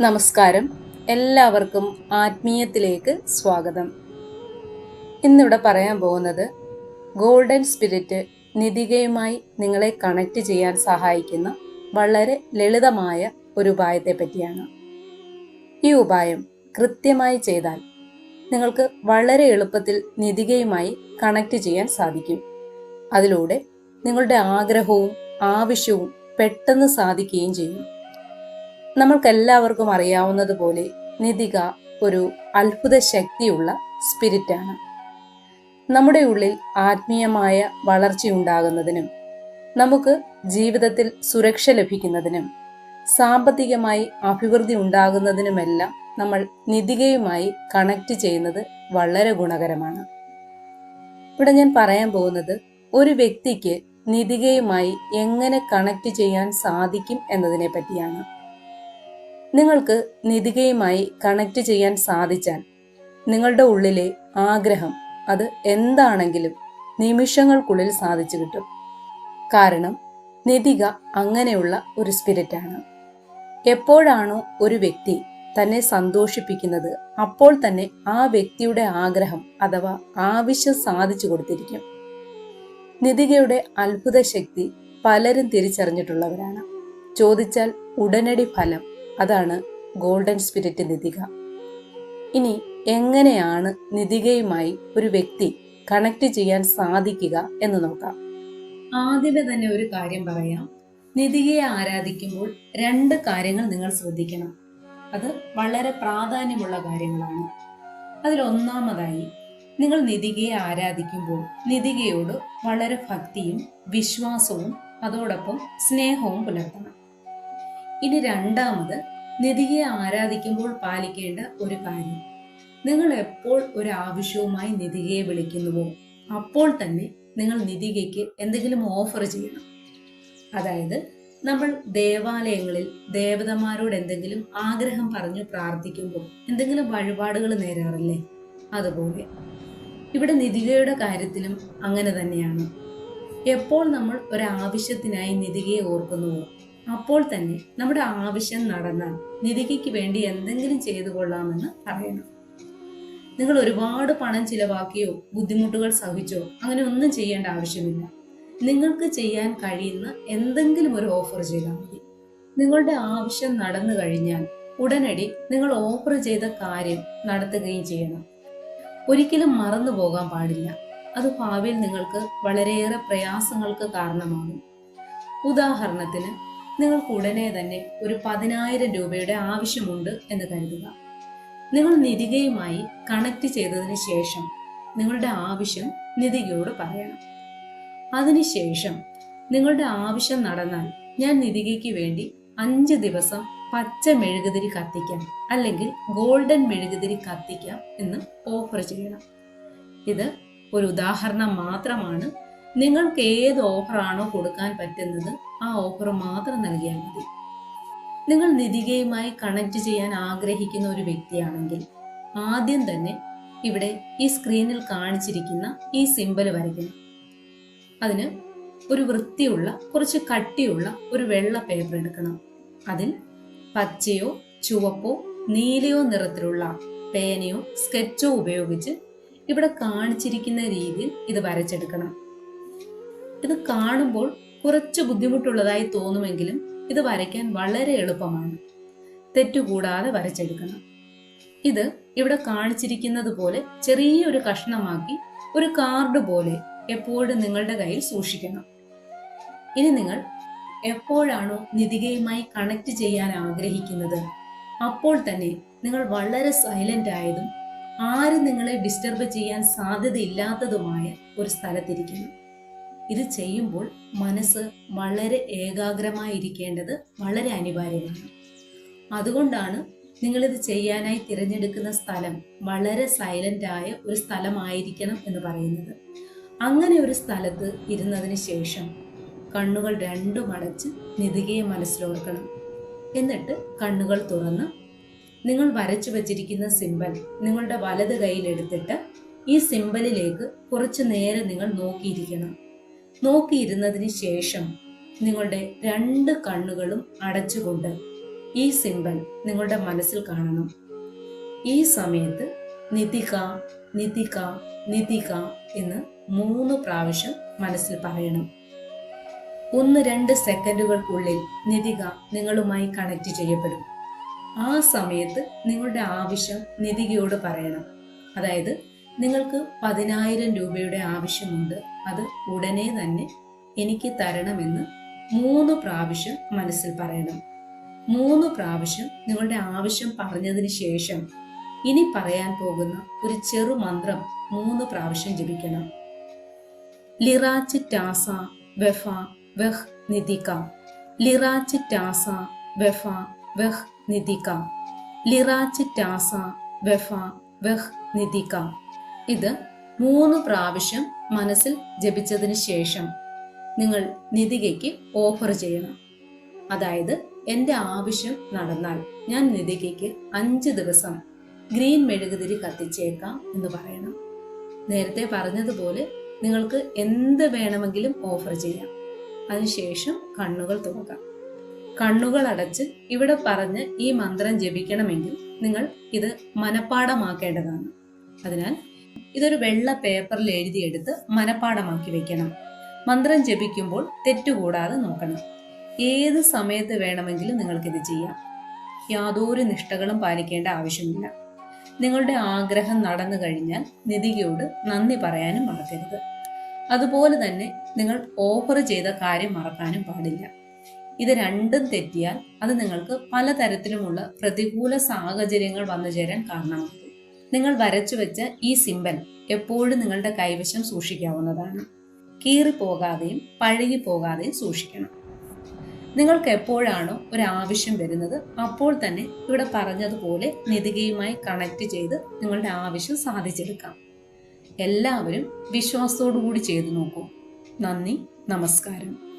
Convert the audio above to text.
നമസ്കാരം. എല്ലാവർക്കും ആത്മീയത്തിലേക്ക് സ്വാഗതം. ഇന്നിവിടെ പറയാൻ പോകുന്നത് ഗോൾഡൻ സ്പിരിറ്റ് നിധികയുമായി നിങ്ങളെ കണക്ട് ചെയ്യാൻ സഹായിക്കുന്ന വളരെ ലളിതമായ ഒരു ഉപായത്തെ പറ്റിയാണ്. ഈ ഉപായം കൃത്യമായി ചെയ്താൽ നിങ്ങൾക്ക് വളരെ എളുപ്പത്തിൽ നിധികയുമായി കണക്ട് ചെയ്യാൻ സാധിക്കും. അതിലൂടെ നിങ്ങളുടെ ആഗ്രഹവും ആവശ്യവും പെട്ടെന്ന് സാധിക്കുകയും ചെയ്യും. നമ്മൾക്കെല്ലാവർക്കും അറിയാവുന്നതുപോലെ നിതിക ഒരു അത്ഭുത ശക്തിയുള്ള സ്പിരിറ്റാണ്. നമ്മുടെ ഉള്ളിൽ ആത്മീയമായ വളർച്ചയുണ്ടാകുന്നതിനും നമുക്ക് ജീവിതത്തിൽ സുരക്ഷ ലഭിക്കുന്നതിനും സാമ്പത്തികമായി അഭിവൃദ്ധി ഉണ്ടാകുന്നതിനുമെല്ലാം നമ്മൾ നിതികയുമായി കണക്ട് ചെയ്യുന്നത് വളരെ ഗുണകരമാണ്. ഇവിടെ ഞാൻ പറയാൻ പോകുന്നത് ഒരു വ്യക്തിക്ക് നിതികയുമായി എങ്ങനെ കണക്ട് ചെയ്യാൻ സാധിക്കും എന്നതിനെ പറ്റിയാണ്. നിങ്ങൾക്ക് നിധികയുമായി കണക്ട് ചെയ്യാൻ സാധിച്ചാൽ നിങ്ങളുടെ ഉള്ളിലെ ആഗ്രഹം അത് എന്താണെങ്കിലും നിമിഷങ്ങൾക്കുള്ളിൽ സാധിച്ചു കിട്ടും. കാരണം നിധിക അങ്ങനെയുള്ള ഒരു സ്പിരിറ്റാണ് എപ്പോഴാണോ ഒരു വ്യക്തി തന്നെ സന്തോഷിപ്പിക്കുന്നത് അപ്പോൾ തന്നെ ആ വ്യക്തിയുടെ ആഗ്രഹം അഥവാ ആവശ്യം സാധിച്ചു കൊടുത്തിരിക്കും. നിധികയുടെ അത്ഭുത ശക്തി പലരും തിരിച്ചറിഞ്ഞിട്ടുള്ളവരാണ്. ചോദിച്ചാൽ ഉടനടി ഫലം അതാണ് ഗോൾഡൻ സ്പിരിറ്റ് നിധിക. ഇനി എങ്ങനെയാണ് നിധികയുമായി ഒരു വ്യക്തി കണക്ട് ചെയ്യാൻ സാധിക്കുക എന്ന് നോക്കാം. ആദ്യമേ തന്നെ ഒരു കാര്യം പറയാം. നിധികയെ ആരാധിക്കുമ്പോൾ രണ്ട് കാര്യങ്ങൾ നിങ്ങൾ ശ്രദ്ധിക്കണം. അത് വളരെ പ്രാധാന്യമുള്ള കാര്യങ്ങളാണ്. അതിൽ ഒന്നാമതായി നിങ്ങൾ നിധികയെ ആരാധിക്കുമ്പോൾ നിധികയോട് വളരെ ഭക്തിയും വിശ്വാസവും അതോടൊപ്പം സ്നേഹവും പുലർത്തണം. ഇനി രണ്ടാമത് നിധിയെ ആരാധിക്കുമ്പോൾ പാലിക്കേണ്ട ഒരു കാര്യം. നിങ്ങൾ എപ്പോൾ ഒരു ആവശ്യവുമായി നിധികയെ വിളിക്കുന്നുവോ അപ്പോൾ തന്നെ നിങ്ങൾ നിധികയ്ക്ക് എന്തെങ്കിലും ഓഫർ ചെയ്യണം. അതായത് നമ്മൾ ദേവാലയങ്ങളിൽ ദേവതമാരോട് എന്തെങ്കിലും ആഗ്രഹം പറഞ്ഞു പ്രാർത്ഥിക്കുമ്പോൾ എന്തെങ്കിലും വഴിപാടുകൾ നേരാറില്ലേ? അതുപോലെ ഇവിടെ നിധികയുടെ കാര്യത്തിലും അങ്ങനെ തന്നെയാണ്. എപ്പോൾ നമ്മൾ ഒരാവശ്യത്തിനായി നിധികയെ ഓർക്കുന്നുവോ അപ്പോൾ തന്നെ നമ്മുടെ ആവശ്യം നടന്നാൽ നിധികയ്ക്ക് വേണ്ടി എന്തെങ്കിലും ചെയ്തു കൊള്ളാമെന്ന് പറയണം നിങ്ങൾ ഒരുപാട് പണം ചിലവാക്കിയോ ബുദ്ധിമുട്ടുകൾ സഹിച്ചോ അങ്ങനെ ഒന്നും ചെയ്യേണ്ട ആവശ്യമില്ല. നിങ്ങൾക്ക് ചെയ്യാൻ കഴിയുന്ന എന്തെങ്കിലും ഒരു ഓഫർ ചെയ്താൽ മതി. നിങ്ങളുടെ ആവശ്യം നടന്നു കഴിഞ്ഞാൽ ഉടനടി നിങ്ങൾ ഓഫർ ചെയ്ത കാര്യം നടത്തുകയും ചെയ്യണം. ഒരിക്കലും മറന്നു പോകാൻ പാടില്ല. അത് ഭാവിയിൽ നിങ്ങൾക്ക് വളരെയേറെ പ്രയാസങ്ങൾക്ക് കാരണമാകും. ഉദാഹരണത്തിന് നിങ്ങൾക്ക് ഉടനെ തന്നെ ഒരു പതിനായിരം രൂപയുടെ ആവശ്യമുണ്ട് എന്ന് കരുതുക. നിങ്ങൾ നിധികയുമായി കണക്ട് ചെയ്തതിന് ശേഷം നിങ്ങളുടെ ആവശ്യം നിധികയോട് പറയണം. അതിനുശേഷം നിങ്ങളുടെ ആവശ്യം നടന്നാൽ ഞാൻ നിധികയ്ക്ക് വേണ്ടി അഞ്ച് ദിവസം പച്ച മെഴുകുതിരി കത്തിക്കാം അല്ലെങ്കിൽ ഗോൾഡൻ മെഴുകുതിരി കത്തിക്കാം എന്ന് ഓഫർ ചെയ്യണം. ഇത് ഒരു ഉദാഹരണം മാത്രമാണ് നിങ്ങൾക്ക് ഏത് ഓഫറാണോ കൊടുക്കാൻ പറ്റുന്നത് ആ ഓഫർ മാത്രം നൽകിയാൽ മതി. നിങ്ങൾ നിധികയുമായി കണക്ട് ചെയ്യാൻ ആഗ്രഹിക്കുന്ന ഒരു വ്യക്തിയാണെങ്കിൽ ആദ്യം തന്നെ ഇവിടെ ഈ സ്ക്രീനിൽ കാണിച്ചിരിക്കുന്ന ഈ സിമ്പൽ വരയ്ക്കണം. അതിന് ഒരു വൃത്തിയുള്ള കുറച്ച് കട്ടിയുള്ള ഒരു വെള്ള പേപ്പർ എടുക്കണം. അതിൽ പച്ചയോ ചുവപ്പോ നീലയോ നിറത്തിലുള്ള പേനയോ സ്കെച്ചോ ഉപയോഗിച്ച് ഇവിടെ കാണിച്ചിരിക്കുന്ന രീതിയിൽ ഇത് വരച്ചെടുക്കണം. ഇത് കാണുമ്പോൾ കുറച്ച് ബുദ്ധിമുട്ടുള്ളതായി തോന്നുമെങ്കിലും ഇത് വരയ്ക്കാൻ വളരെ എളുപ്പമാണ്. തെറ്റുകൂടാതെ വരച്ചെടുക്കണം. ഇത് ഇവിടെ കാണിച്ചിരിക്കുന്നത് പോലെ ചെറിയൊരു കഷ്ണമാക്കി ഒരു കാർഡ് പോലെ എപ്പോഴും നിങ്ങളുടെ കയ്യിൽ സൂക്ഷിക്കണം. ഇനി നിങ്ങൾ എപ്പോഴാണോ നിധികയുമായി കണക്ട് ചെയ്യാൻ ആഗ്രഹിക്കുന്നത്? അപ്പോൾ തന്നെ നിങ്ങൾ വളരെ സൈലന്റ് ആയതും ആരും നിങ്ങളെ ഡിസ്റ്റർബ് ചെയ്യാൻ സാധ്യതയില്ലാത്തതുമായ ഒരു സ്ഥലത്തിരിക്കണം. ഇത് ചെയ്യുമ്പോൾ മനസ്സ് വളരെ ഏകാഗ്രമായിരിക്കേണ്ടത് വളരെ അനിവാര്യമാണ്. അതുകൊണ്ടാണ് നിങ്ങളിത് ചെയ്യാനായി തിരഞ്ഞെടുക്കുന്ന സ്ഥലം വളരെ സൈലന്റ് ആയ ഒരു സ്ഥലമായിരിക്കണം എന്ന് പറയുന്നത്. അങ്ങനെ ഒരു സ്ഥലത്ത് ഇരുന്നതിന് ശേഷം കണ്ണുകൾ രണ്ടും അടച്ച് നിധികയെ മനസ്സിലോർക്കണം. എന്നിട്ട് കണ്ണുകൾ തുറന്ന് നിങ്ങൾ വരച്ചു വച്ചിരിക്കുന്ന സിമ്പൽ നിങ്ങളുടെ വലത് കയ്യിലെടുത്തിട്ട് ഈ സിമ്പലിലേക്ക് കുറച്ചു നേരം നിങ്ങൾ നോക്കിയിരിക്കണം. നോക്കിയിരുന്നതിന് ശേഷം നിങ്ങളുടെ രണ്ട് കണ്ണുകളും അടച്ചുകൊണ്ട് ഈ സിമ്പൽ നിങ്ങളുടെ മനസ്സിൽ കാണണം. ഈ സമയത്ത് നിതിക നിതിക നിതിക എന്ന് മൂന്ന് പ്രാവശ്യം മനസ്സിൽ പറയണം. ഒന്ന് രണ്ട് സെക്കൻഡുകൾക്കുള്ളിൽ നിതിക നിങ്ങളുമായി കണക്ട് ചെയ്യപ്പെടും. ആ സമയത്ത് നിങ്ങളുടെ ആവശ്യം നിതികയോട് പറയണം. അതായത് നിങ്ങൾക്ക് പതിനായിരം രൂപയുടെ ആവശ്യമുണ്ട്. അത് ഉടനെ തന്നെ എനിക്ക് തരണമെന്ന് മൂന്ന് പ്രാവശ്യം മനസ്സിൽ പറയണം. മൂന്ന് പ്രാവശ്യം നിങ്ങളുടെ ആവശ്യം പറഞ്ഞതിന് ശേഷം ഇനി പറയാൻ പോകുന്ന ഒരു ചെറു മന്ത്രം മൂന്ന് പ്രാവശ്യം ജപിക്കണം. ലിറാച്ച് ടാസ വെഫ വെഹ് നിതിക ലിറാച്ച് ടാസ വെഫ വെഹ് നിതിക ലിറാച്ച് ടാസ വെഫ വെഹ് ഇത് മൂന്ന് പ്രാവശ്യം മനസ്സിൽ ജപിച്ചതിന് ശേഷം നിങ്ങൾ നിതികയ്ക്ക് ഓഫർ ചെയ്യണം. അതായത് എന്റെ ആവശ്യം നടന്നാൽ ഞാൻ നിതികയ്ക്ക് അഞ്ച് ദിവസം ഗ്രീൻ മെഴുകുതിരി കത്തിച്ചേക്കാം എന്ന് പറയണം. നേരത്തെ പറഞ്ഞതുപോലെ നിങ്ങൾക്ക് എന്ത് വേണമെങ്കിലും ഓഫർ ചെയ്യാം. അതിനുശേഷം കണ്ണുകൾ തുറക്കാം. കണ്ണുകൾ അടച്ച് ഇവിടെ പറഞ്ഞ് ഈ മന്ത്രം ജപിക്കണമെങ്കിൽ നിങ്ങൾ ഇത് മനപ്പാടമാക്കേണ്ടതാണ് അതിനാൽ ഇതൊരു വെള്ള പേപ്പറിൽ എഴുതിയെടുത്ത് മനപ്പാടമാക്കി വെക്കണം. മന്ത്രം ജപിക്കുമ്പോൾ തെറ്റുകൂടാതെ നോക്കണം. ഏത് സമയത്ത് വേണമെങ്കിലും നിങ്ങൾക്കിത് ചെയ്യാം. യാതൊരു നിഷ്ഠകളും പാലിക്കേണ്ട ആവശ്യമില്ല. നിങ്ങളുടെ ആഗ്രഹം നടന്നു കഴിഞ്ഞാൽ നിധികയോട് നന്ദി പറയാനും മറക്കരുത്. അതുപോലെ തന്നെ നിങ്ങൾ ഓഫർ ചെയ്ത കാര്യം മറക്കാനും പാടില്ല. ഇത് രണ്ടും തെറ്റിയാൽ അത് നിങ്ങൾക്ക് പലതരത്തിലുമുള്ള പ്രതികൂല സാഹചര്യങ്ങൾ വന്നു ചേരാൻ കാരണമാകും. നിങ്ങൾ വരച്ചു വെച്ച ഈ സിമ്പൽ എപ്പോഴും നിങ്ങളുടെ കൈവശം സൂക്ഷിക്കാവുന്നതാണ്. കീറിപ്പോകാതെയും പഴകി പോകാതെയും സൂക്ഷിക്കണം. നിങ്ങൾക്ക് എപ്പോഴാണോ ഒരു ആവശ്യം വരുന്നത് അപ്പോൾ തന്നെ ഇവിടെ പറഞ്ഞതുപോലെ നിതികയുമായി കണക്ട് ചെയ്ത് നിങ്ങളുടെ ആവശ്യം സാധിച്ചെടുക്കാം. എല്ലാവരും വിശ്വാസത്തോടു കൂടി ചെയ്തു നോക്കൂ. നന്ദി നമസ്കാരം.